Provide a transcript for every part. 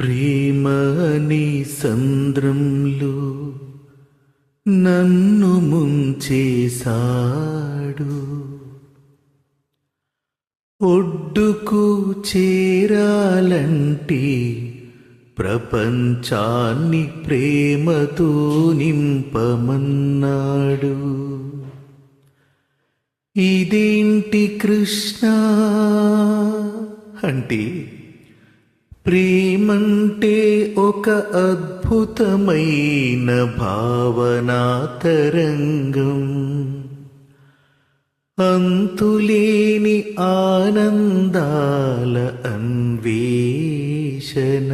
ప్రేమ అనే సంద్రంలో నన్ను ముంచేశాడు. ఒడ్డుకు చేరాలంటే ప్రపంచాన్ని ప్రేమతో నింపమన్నాడు. ఇదేంటి కృష్ణ? అంటే ప్రేమంటే ఒక అద్భుతమైన భావనా తరంగం. అంతులేని ఆనందాల అన్వేషణ.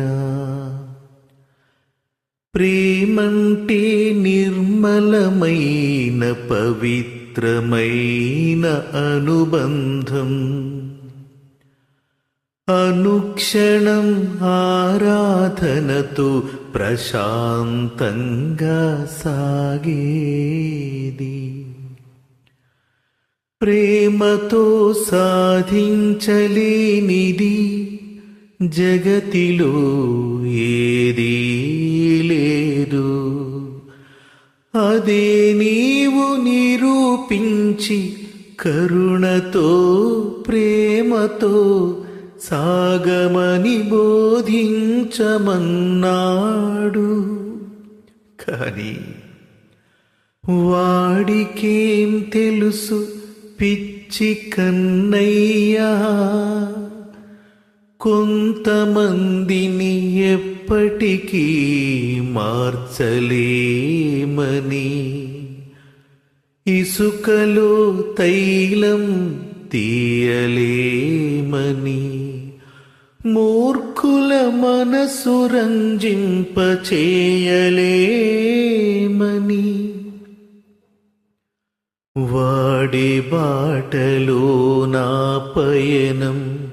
ప్రేమంటే నిర్మలమైన పవిత్రమైన అనుబంధం. అనుక్షణం ఆరాధనతో ప్రశాంతంగా సాగేది. ప్రేమతో సాధించలేనిది జగతిలో ఏదీ లేదు. అదే నీవు నిరూపించి కరుణతో ప్రేమతో సాగమని బోధించమన్నాడు. కానీ వాడికేం తెలుసు పిచ్చి కన్నయ్యా? కొంతమందిని ఎప్పటికీ మార్చలేమని. ఇసుకలో తైలం తీయలేమని. మూర్ఖుల మనసు రంజింప చేయలేమని వాడి బాటలో నా పయనం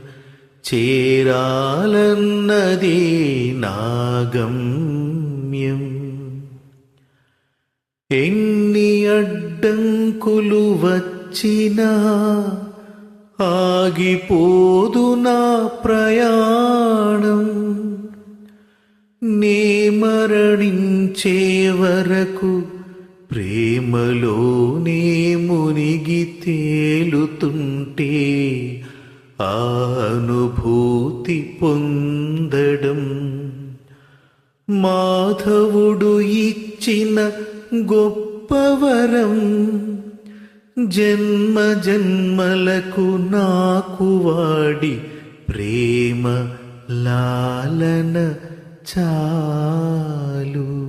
చేరాలన్నది నాగమ్యం. ఎన్ని అడ్డంకులు వచ్చినా ఆగిపోదు నా ప్రయాణం నే మరణించే వరకు ప్రేమలోనే మునిగి తేలుతుంటే అనుభూతి పొందడం మాధవుడు ఇచ్చిన గొప్పవరం జన్మ జన్మలకు నాకు వాడి ప్రేమ లాలన చాలు.